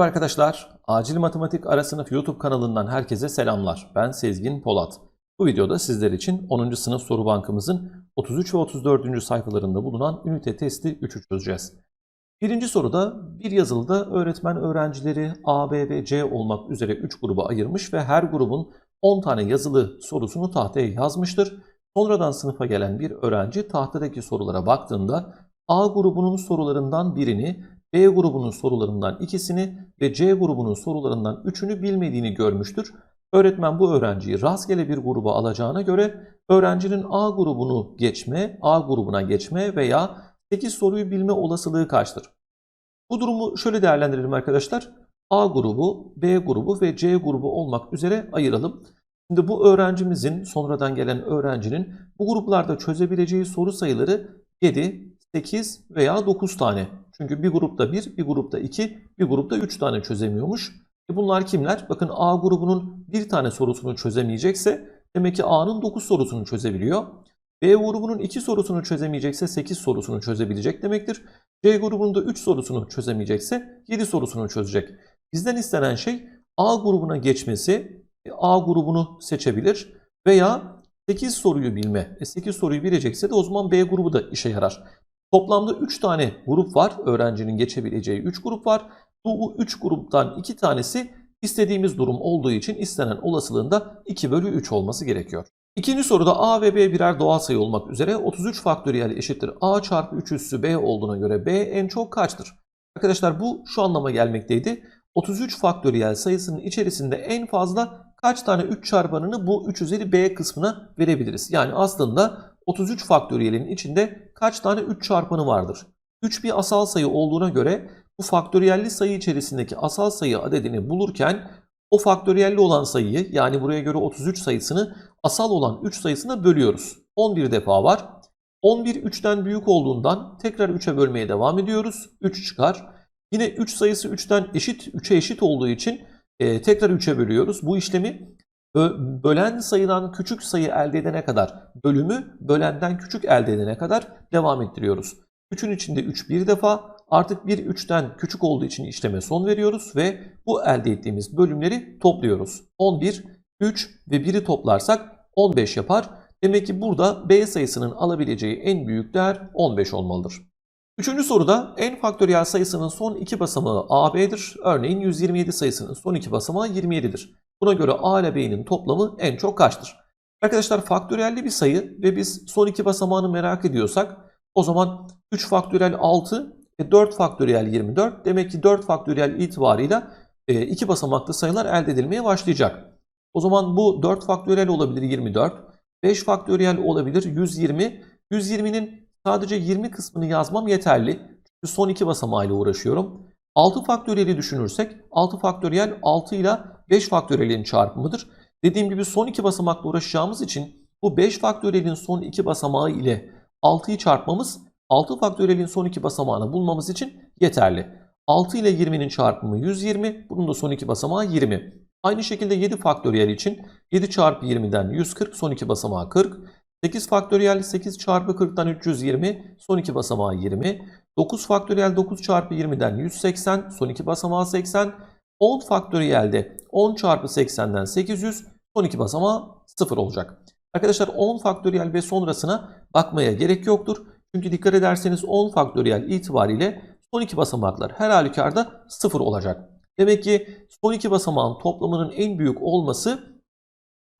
Merhaba arkadaşlar. Acil Matematik Ara Sınıf YouTube kanalından herkese selamlar. Ben Sezgin Polat. Bu videoda sizler için 10. sınıf soru bankamızın 33 ve 34. sayfalarında bulunan ünite testi 3'ü çözeceğiz. Birinci soruda bir yazılıda öğretmen öğrencileri A, B ve C olmak üzere 3 gruba ayırmış ve her grubun 10 tane yazılı sorusunu tahtaya yazmıştır. Sonradan sınıfa gelen bir öğrenci tahtadaki sorulara baktığında A grubunun sorularından birini, B grubunun sorularından ikisini ve C grubunun sorularından üçünü bilmediğini görmüştür. Öğretmen bu öğrenciyi rastgele bir gruba alacağına göre öğrencinin A grubunu geçme, A grubuna geçme veya 8 soruyu bilme olasılığı kaçtır? Bu durumu şöyle değerlendirelim arkadaşlar. A grubu, B grubu ve C grubu olmak üzere ayıralım. Şimdi bu öğrencimizin, sonradan gelen öğrencinin bu gruplarda çözebileceği soru sayıları 7, 8 veya 9 tane. Çünkü bir grupta 1, bir grupta 2, bir grupta 3 tane çözemiyormuş. E bunlar kimler? Bakın A grubunun bir tane sorusunu çözemeyecekse demek ki A'nın 9 sorusunu çözebiliyor. B grubunun 2 sorusunu çözemeyecekse 8 sorusunu çözebilecek demektir. C grubunun da 3 sorusunu çözemeyecekse 7 sorusunu çözecek. Bizden istenen şey A grubuna geçmesi, e, A grubunu seçebilir veya 8 soruyu bilme. E 8 soruyu bilecekse de o zaman B grubu da işe yarar. Toplamda 3 tane grup var. Öğrencinin geçebileceği 3 grup var. Bu 3 gruptan 2 tanesi istediğimiz durum olduğu için istenen olasılığında 2 bölü 3 olması gerekiyor. İkinci soruda A ve B birer doğal sayı olmak üzere 33 faktöriyel eşittir A çarpı 3 üssü B olduğuna göre B en çok kaçtır? Arkadaşlar bu şu anlama gelmekteydi. 33 faktöriyel sayısının içerisinde en fazla kaç tane 3 çarpanını bu 3 üzeri B kısmına verebiliriz? Yani aslında 33 faktöriyelin içinde kaç tane 3 çarpanı vardır? 3 bir asal sayı olduğuna göre bu faktöriyelli sayı içerisindeki asal sayı adedini bulurken o faktöriyelli olan sayıyı yani buraya göre 33 sayısını asal olan 3 sayısına bölüyoruz. 11 defa var. 11 3'ten büyük olduğundan tekrar 3'e bölmeye devam ediyoruz. 3 çıkar. Yine 3 sayısı 3'ten eşit 3'e eşit olduğu için e, tekrar 3'e bölüyoruz. Bu işlemi bölen sayıdan küçük sayı elde edene kadar bölümü bölenden küçük elde edene kadar devam ettiriyoruz. 3'ün içinde 3 bir defa artık 1 3'ten küçük olduğu için işleme son veriyoruz ve bu elde ettiğimiz bölümleri topluyoruz. 11, 3 ve 1'i toplarsak 15 yapar. Demek ki burada B sayısının alabileceği en büyük değer 15 olmalıdır. Üçüncü soruda n faktöriyel sayısının son iki basamağı AB'dir. Örneğin 127 sayısının son iki basamağı 27'dir. Buna göre A ile B'nin toplamı en çok kaçtır? Arkadaşlar faktöriyelli bir sayı ve biz son iki basamağını merak ediyorsak o zaman 3 faktöriyel 6 ve 4 faktöriyel 24 demek ki 4 faktöriyel itibarıyla e, iki basamaklı sayılar elde edilmeye başlayacak. O zaman bu 4 faktöriyel olabilir 24, 5 faktöriyel olabilir 120. 120'nin sadece 20 kısmını yazmam yeterli. Çünkü son iki basamağıyla uğraşıyorum. 6 faktöriyeli düşünürsek 6 faktöriyel 6 ile 5 faktöriyelin çarpımıdır. Dediğim gibi son iki basamakla uğraşacağımız için bu 5 faktöriyelin son iki basamağı ile 6'yı çarpmamız 6 faktöriyelin son iki basamağını bulmamız için yeterli. 6 ile 20'nin çarpımı 120, bunun da son iki basamağı 20. Aynı şekilde 7 faktöriyel için 7 çarpı 20'den 140, son iki basamağı 40. 8 faktöriyel 8 çarpı 40'tan 320, son iki basamağı 20. 9 faktöriyel 9 çarpı 20'den 180, son iki basamağı 80. 10 faktöriyel de 10 çarpı 80'den 800, son iki basamağı 0 olacak. Arkadaşlar 10 faktöriyel ve sonrasına bakmaya gerek yoktur. Çünkü dikkat ederseniz 10 faktöriyel itibariyle son iki basamaklar her halükarda 0 olacak. Demek ki son iki basamağın toplamının en büyük olması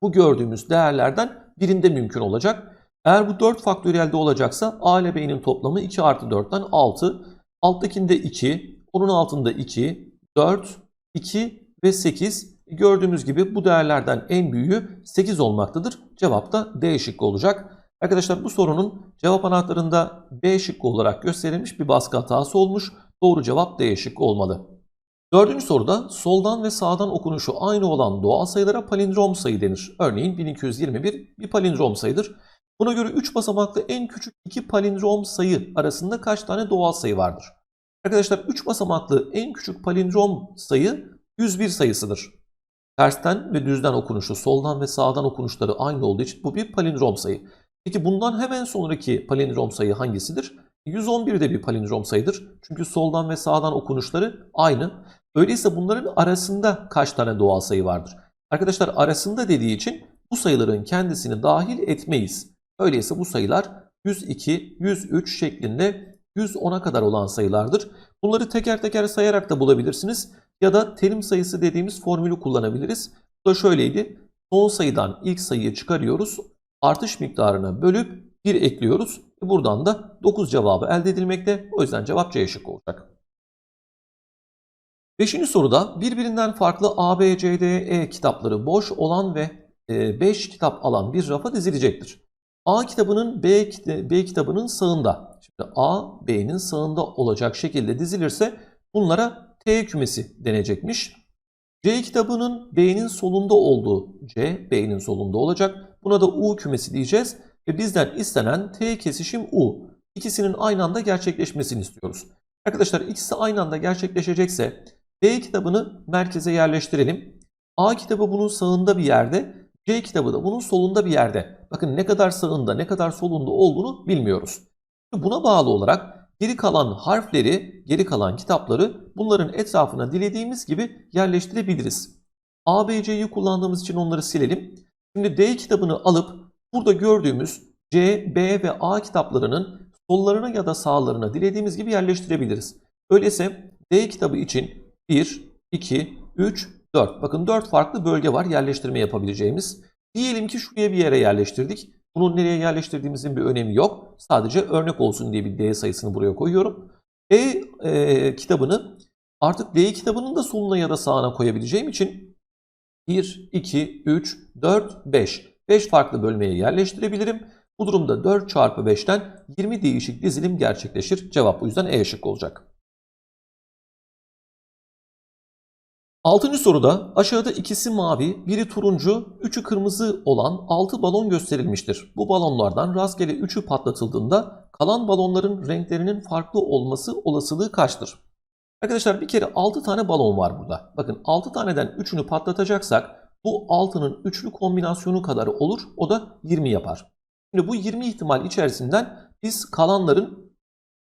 bu gördüğümüz değerlerden birinde mümkün olacak. Eğer bu 4 faktöriyelde olacaksa A ile B'nin toplamı 2 artı 4'ten 6. Alttakinde 2, onun altında 2, 4, 2 ve 8. Gördüğümüz gibi bu değerlerden en büyüğü 8 olmaktadır. Cevap da D şıkkı olacak. Arkadaşlar bu sorunun cevap anahtarında B şıkkı olarak gösterilmiş bir baskı hatası olmuş. Doğru cevap D şıkkı olmalı. Dördüncü soruda soldan ve sağdan okunuşu aynı olan doğal sayılara palindrom sayı denir. Örneğin 1221 bir palindrom sayıdır. Buna göre 3 basamaklı en küçük iki palindrom sayı arasında kaç tane doğal sayı vardır? Arkadaşlar 3 basamaklı en küçük palindrom sayı 101 sayısıdır. Tersten ve düzden okunuşu, soldan ve sağdan okunuşları aynı olduğu için bu bir palindrom sayı. Peki bundan hemen sonraki palindrom sayı hangisidir? 111 de bir palindrom sayıdır. Çünkü soldan ve sağdan okunuşları aynı. Öyleyse bunların arasında kaç tane doğal sayı vardır? Arkadaşlar arasında dediği için bu sayıların kendisini dahil etmeyiz. Öyleyse bu sayılar 102, 103 şeklinde 110'a kadar olan sayılardır. Bunları teker teker sayarak da bulabilirsiniz. Ya da terim sayısı dediğimiz formülü kullanabiliriz. Bu da şöyleydi. Son sayıdan ilk sayıyı çıkarıyoruz. Artış miktarına bölüp 1 ekliyoruz. Buradan da 9 cevabı elde edilmekte. O yüzden cevap C şıkkı olacak. Beşinci soruda birbirinden farklı A, B, C, D, E kitapları boş olan ve 5 kitap alan bir rafa dizilecektir. A kitabının B, B kitabının sağında. A, B'nin sağında olacak şekilde dizilirse bunlara T kümesi denecekmiş. C kitabının B'nin solunda olduğu C, B'nin solunda olacak. Buna da U kümesi diyeceğiz. Ve bizden istenen T kesişim U. İkisinin aynı anda gerçekleşmesini istiyoruz. Arkadaşlar ikisi aynı anda gerçekleşecekse B kitabını merkeze yerleştirelim. A kitabı bunun sağında bir yerde, C kitabı da bunun solunda bir yerde. Bakın ne kadar sağında ne kadar solunda olduğunu bilmiyoruz. Buna bağlı olarak geri kalan harfleri, geri kalan kitapları bunların etrafına dilediğimiz gibi yerleştirebiliriz. A, B, C'yi kullandığımız için onları silelim. Şimdi D kitabını alıp burada gördüğümüz C, B ve A kitaplarının sollarına ya da sağlarına dilediğimiz gibi yerleştirebiliriz. Öyleyse D kitabı için 1, 2, 3, 4. Bakın 4 farklı bölge var yerleştirme yapabileceğimiz. Diyelim ki şuraya bir yere yerleştirdik. Bunun nereye yerleştirdiğimizin bir önemi yok. Sadece örnek olsun diye bir D sayısını buraya koyuyorum. E e, kitabını artık D kitabının da soluna ya da sağına koyabileceğim için 1, 2, 3, 4, 5. 5 farklı bölmeye yerleştirebilirim. Bu durumda 4 çarpı 5'ten 20 değişik dizilim gerçekleşir. Cevap bu yüzden E şıkkı olacak. Altıncı soruda aşağıda ikisi mavi, biri turuncu, üçü kırmızı olan 6 balon gösterilmiştir. Bu balonlardan rastgele 3'ü patlatıldığında kalan balonların renklerinin farklı olması olasılığı kaçtır? Arkadaşlar bir kere 6 tane balon var burada. Bakın 6 taneden 3'ünü patlatacaksak bu 6'nın üçlü kombinasyonu kadar olur. O da 20 yapar. Şimdi bu 20 ihtimal içerisinden biz kalanların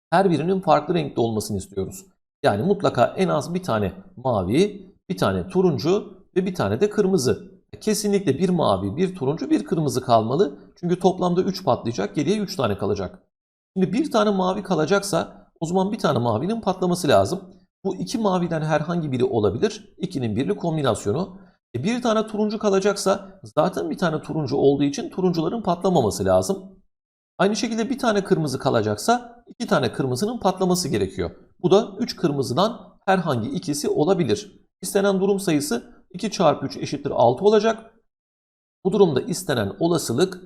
her birinin farklı renkte olmasını istiyoruz. Yani mutlaka en az bir tane mavi, bir tane turuncu ve bir tane de kırmızı. Kesinlikle bir mavi, bir turuncu, bir kırmızı kalmalı. Çünkü toplamda 3 patlayacak, geriye 3 tane kalacak. Şimdi bir tane mavi kalacaksa o zaman bir tane mavinin patlaması lazım. Bu iki maviden herhangi biri olabilir. İkinin birli kombinasyonu. E bir tane turuncu kalacaksa zaten bir tane turuncu olduğu için turuncuların patlamaması lazım. Aynı şekilde bir tane kırmızı kalacaksa iki tane kırmızının patlaması gerekiyor. Bu da 3 kırmızıdan herhangi ikisi olabilir. İstenen durum sayısı 2 çarpı 3 eşittir 6 olacak. Bu durumda istenen olasılık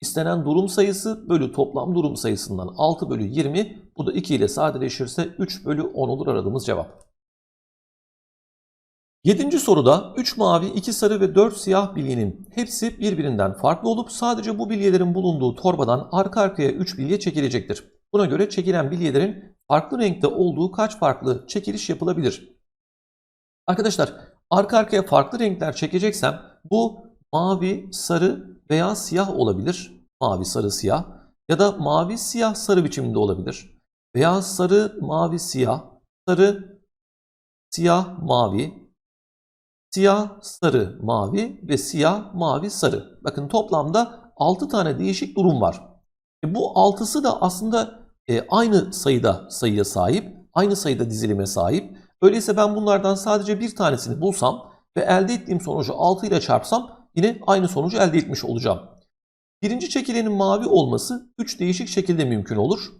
istenen durum sayısı bölü toplam durum sayısından 6 bölü 20 bu da 2 ile sadeleşirse 3 bölü 10 olur aradığımız cevap. Yedinci soruda 3 mavi, 2 sarı ve 4 siyah bilyenin hepsi birbirinden farklı olup sadece bu bilyelerin bulunduğu torbadan arka arkaya 3 bilye çekilecektir. Buna göre çekilen bilyelerin farklı renkte olduğu kaç farklı çekiliş yapılabilir? Arkadaşlar arka arkaya farklı renkler çekeceksem bu mavi, sarı veya siyah olabilir. Mavi, sarı, siyah. Ya da mavi, siyah, sarı biçiminde olabilir. Veya sarı, mavi, siyah, sarı, siyah, mavi, siyah, sarı, mavi ve siyah, mavi, sarı. Bakın toplamda 6 tane değişik durum var. E bu altısı da aslında e, aynı sayıda sayıya sahip, aynı sayıda dizilime sahip. Öyleyse ben bunlardan sadece bir tanesini bulsam ve elde ettiğim sonucu 6 ile çarpsam yine aynı sonucu elde etmiş olacağım. Birinci çekilenin mavi olması 3 değişik şekilde mümkün olur.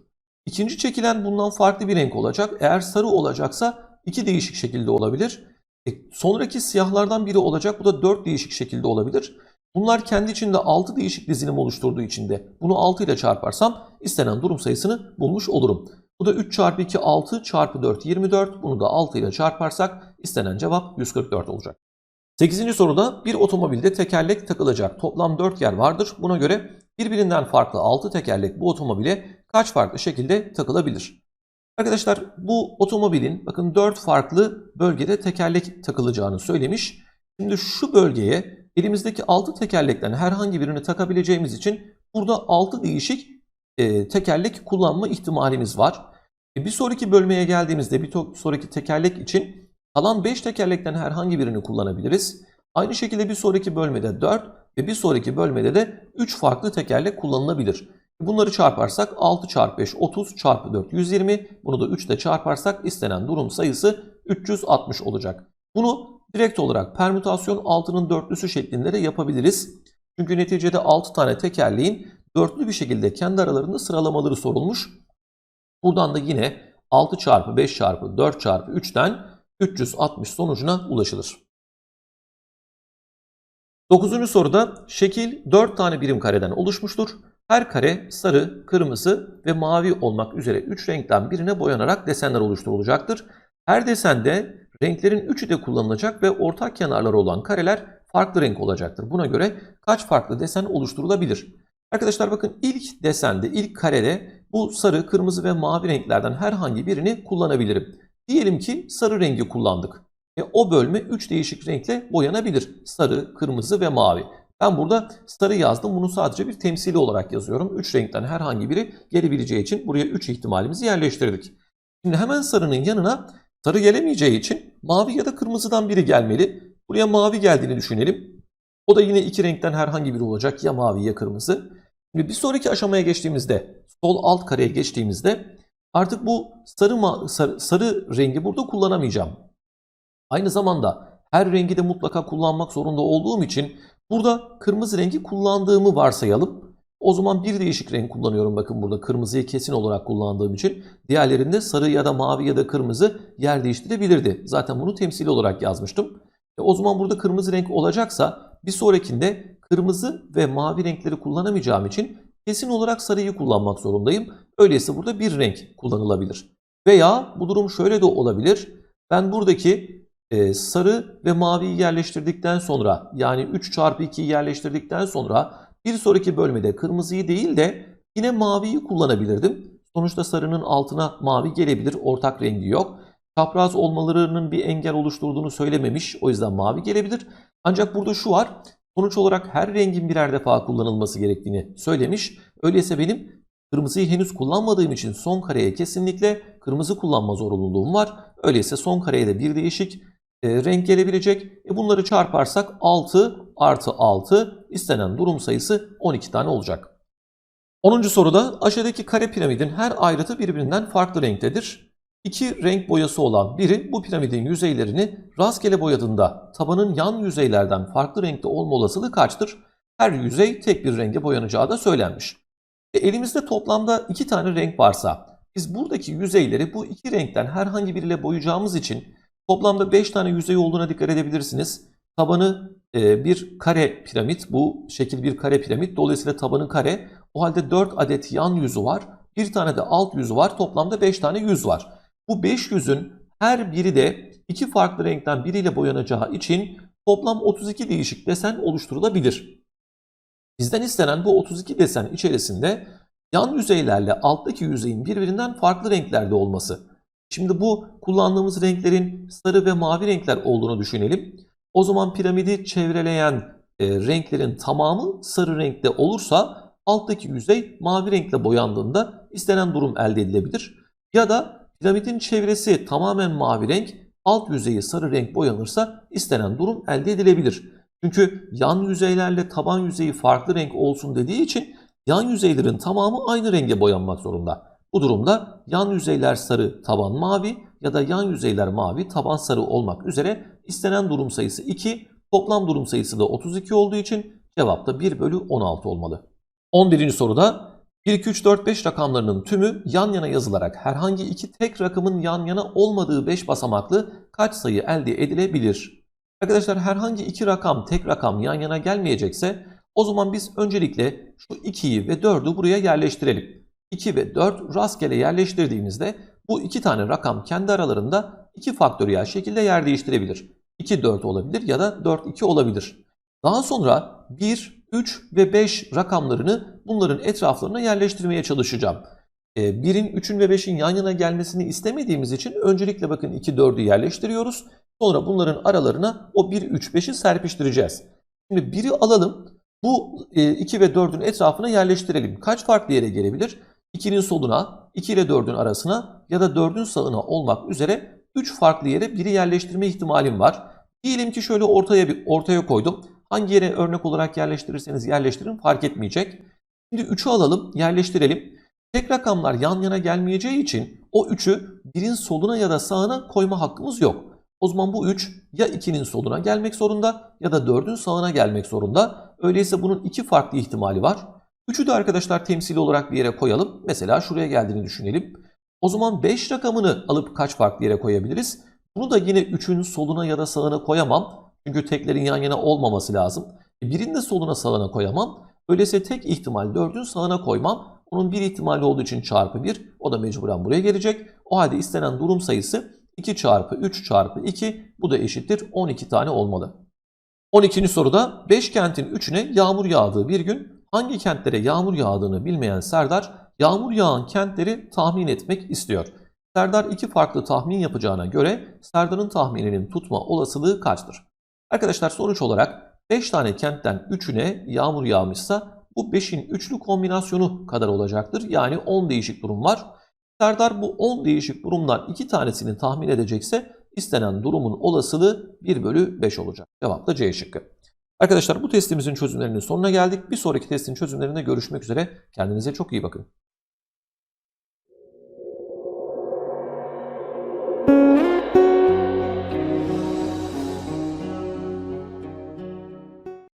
İkinci çekilen bundan farklı bir renk olacak. Eğer sarı olacaksa iki değişik şekilde olabilir. E, sonraki siyahlardan biri olacak. Bu da 4 değişik şekilde olabilir. Bunlar kendi içinde 6 değişik dizilim oluşturduğu için de bunu 6 ile çarparsam istenen durum sayısını bulmuş olurum. Bu da 3 çarpı 2 6 çarpı 4 24. Bunu da 6 ile çarparsak istenen cevap 144 olacak. 8. soruda bir otomobilde tekerlek takılacak toplam 4 yer vardır. Buna göre birbirinden farklı 6 tekerlek bu otomobile kaç farklı şekilde takılabilir? Arkadaşlar bu otomobilin bakın 4 farklı bölgede tekerlek takılacağını söylemiş. Şimdi şu bölgeye elimizdeki 6 tekerlekten herhangi birini takabileceğimiz için burada 6 değişik e, tekerlek kullanma ihtimalimiz var. E, bir sonraki bölmeye geldiğimizde bir sonraki tekerlek için Kalan 5 tekerlekten herhangi birini kullanabiliriz. Aynı şekilde bir sonraki bölmede 4 ve bir sonraki bölmede de 3 farklı tekerlek kullanılabilir. Bunları çarparsak 6 çarpı 5 30 çarpı 4 120. Bunu da 3 ile çarparsak istenen durum sayısı 360 olacak. Bunu direkt olarak permütasyon 6'nın dörtlüsü şeklinde de yapabiliriz. Çünkü neticede 6 tane tekerleğin dörtlü bir şekilde kendi aralarında sıralamaları sorulmuş. Buradan da yine 6 çarpı 5 çarpı 4 çarpı 3'ten 360 sonucuna ulaşılır. Dokuzuncu soruda şekil 4 tane birim kareden oluşmuştur. Her kare sarı, kırmızı ve mavi olmak üzere 3 renkten birine boyanarak desenler oluşturulacaktır. Her desende renklerin üçü de kullanılacak ve ortak kenarları olan kareler farklı renk olacaktır. Buna göre kaç farklı desen oluşturulabilir? Arkadaşlar bakın ilk desende, ilk karede bu sarı, kırmızı ve mavi renklerden herhangi birini kullanabilirim. Diyelim ki sarı rengi kullandık. E, o bölme 3 değişik renkle boyanabilir. Sarı, kırmızı ve mavi. Ben burada sarı yazdım. Bunu sadece bir temsili olarak yazıyorum. 3 renkten herhangi biri gelebileceği için buraya 3 ihtimalimizi yerleştirdik. Şimdi hemen sarının yanına sarı gelemeyeceği için mavi ya da kırmızıdan biri gelmeli. Buraya mavi geldiğini düşünelim. O da yine iki renkten herhangi biri olacak. Ya mavi ya kırmızı. Şimdi bir sonraki aşamaya geçtiğimizde, sol alt kareye geçtiğimizde artık bu sarı, sarı, sarı rengi burada kullanamayacağım. Aynı zamanda her rengi de mutlaka kullanmak zorunda olduğum için burada kırmızı rengi kullandığımı varsayalım. O zaman bir değişik renk kullanıyorum. Bakın burada kırmızıyı kesin olarak kullandığım için. Diğerlerinde sarı ya da mavi ya da kırmızı yer değiştirebilirdi. Zaten bunu temsili olarak yazmıştım. E o zaman burada kırmızı renk olacaksa bir sonrakinde kırmızı ve mavi renkleri kullanamayacağım için kesin olarak sarıyı kullanmak zorundayım. Öyleyse burada bir renk kullanılabilir. Veya bu durum şöyle de olabilir. Ben buradaki e, sarı ve maviyi yerleştirdikten sonra yani 3 çarpı 2'yi yerleştirdikten sonra bir sonraki bölmede kırmızıyı değil de yine maviyi kullanabilirdim. Sonuçta sarının altına mavi gelebilir. Ortak rengi yok. Çapraz olmalarının bir engel oluşturduğunu söylememiş. O yüzden mavi gelebilir. Ancak burada şu var. Sonuç olarak her rengin birer defa kullanılması gerektiğini söylemiş. Öyleyse benim kırmızıyı henüz kullanmadığım için son kareye kesinlikle kırmızı kullanma zorunluluğum var. Öyleyse son kareye de bir değişik e, renk gelebilecek. E, bunları çarparsak 6 artı 6 istenen durum sayısı 12 tane olacak. 10. soruda aşağıdaki kare piramidin her ayrıtı birbirinden farklı renktedir. İki renk boyası olan biri bu piramidin yüzeylerini rastgele boyadığında tabanın yan yüzeylerden farklı renkte olma olasılığı kaçtır? Her yüzey tek bir renge boyanacağı da söylenmiş. E, elimizde toplamda iki tane renk varsa biz buradaki yüzeyleri bu iki renkten herhangi biriyle boyayacağımız için toplamda 5 tane yüzey olduğuna dikkat edebilirsiniz. Tabanı e, bir kare piramit. Bu şekil bir kare piramit. Dolayısıyla tabanı kare. O halde 4 adet yan yüzü var. Bir tane de alt yüzü var. Toplamda 5 tane yüz var. Bu 5 yüzün her biri de iki farklı renkten biriyle boyanacağı için toplam 32 değişik desen oluşturulabilir. Bizden istenen bu 32 desen içerisinde yan yüzeylerle alttaki yüzeyin birbirinden farklı renklerde olması. Şimdi bu kullandığımız renklerin sarı ve mavi renkler olduğunu düşünelim. O zaman piramidi çevreleyen e, renklerin tamamı sarı renkte olursa alttaki yüzey mavi renkle boyandığında istenen durum elde edilebilir. Ya da piramidin çevresi tamamen mavi renk, alt yüzeyi sarı renk boyanırsa istenen durum elde edilebilir. Çünkü yan yüzeylerle taban yüzeyi farklı renk olsun dediği için yan yüzeylerin tamamı aynı renge boyanmak zorunda. Bu durumda yan yüzeyler sarı, taban mavi ya da yan yüzeyler mavi, taban sarı olmak üzere istenen durum sayısı 2, toplam durum sayısı da 32 olduğu için cevap da 1 bölü 16 olmalı. 11. soruda 1, 2, 3, 4, 5 rakamlarının tümü yan yana yazılarak herhangi iki tek rakamın yan yana olmadığı 5 basamaklı kaç sayı elde edilebilir? Arkadaşlar herhangi iki rakam tek rakam yan yana gelmeyecekse o zaman biz öncelikle şu 2'yi ve 4'ü buraya yerleştirelim. 2 ve 4 rastgele yerleştirdiğimizde bu iki tane rakam kendi aralarında iki faktöriyel şekilde yer değiştirebilir. 2 4 olabilir ya da 4 2 olabilir. Daha sonra 1, 3 ve 5 rakamlarını bunların etraflarına yerleştirmeye çalışacağım. 1'in, 3'ün ve 5'in yan yana gelmesini istemediğimiz için öncelikle bakın 2, 4'ü yerleştiriyoruz. Sonra bunların aralarına o 1, 3, 5'i serpiştireceğiz. Şimdi 1'i alalım. Bu 2 ve 4'ün etrafına yerleştirelim. Kaç farklı yere gelebilir? 2'nin soluna, 2 ile 4'ün arasına ya da 4'ün sağına olmak üzere 3 farklı yere biri yerleştirme ihtimalim var. Diyelim ki şöyle ortaya bir ortaya koydum. Hangi yere örnek olarak yerleştirirseniz yerleştirin fark etmeyecek. Şimdi 3'ü alalım, yerleştirelim. Tek rakamlar yan yana gelmeyeceği için o 3'ü birin soluna ya da sağına koyma hakkımız yok. O zaman bu 3 ya 2'nin soluna gelmek zorunda ya da 4'ün sağına gelmek zorunda. Öyleyse bunun iki farklı ihtimali var. 3'ü de arkadaşlar temsili olarak bir yere koyalım. Mesela şuraya geldiğini düşünelim. O zaman 5 rakamını alıp kaç farklı yere koyabiliriz? Bunu da yine 3'ün soluna ya da sağına koyamam. Çünkü teklerin yan yana olmaması lazım. E, Birini de soluna sağına koyamam. Öyleyse tek ihtimal 4'ün sağına koymam. Onun bir ihtimali olduğu için çarpı 1. O da mecburen buraya gelecek. O halde istenen durum sayısı 2 çarpı 3 çarpı 2. Bu da eşittir 12 tane olmalı. 12. soruda 5 kentin 3'üne yağmur yağdığı bir gün hangi kentlere yağmur yağdığını bilmeyen Serdar yağmur yağan kentleri tahmin etmek istiyor. Serdar iki farklı tahmin yapacağına göre Serdar'ın tahmininin tutma olasılığı kaçtır? Arkadaşlar sonuç olarak 5 tane kentten 3'üne yağmur yağmışsa bu 5'in üçlü kombinasyonu kadar olacaktır. Yani 10 değişik durum var. Serdar bu 10 değişik durumdan 2 tanesini tahmin edecekse istenen durumun olasılığı 1 bölü 5 olacak. Cevap da C şıkkı. Arkadaşlar bu testimizin çözümlerinin sonuna geldik. Bir sonraki testin çözümlerinde görüşmek üzere. Kendinize çok iyi bakın.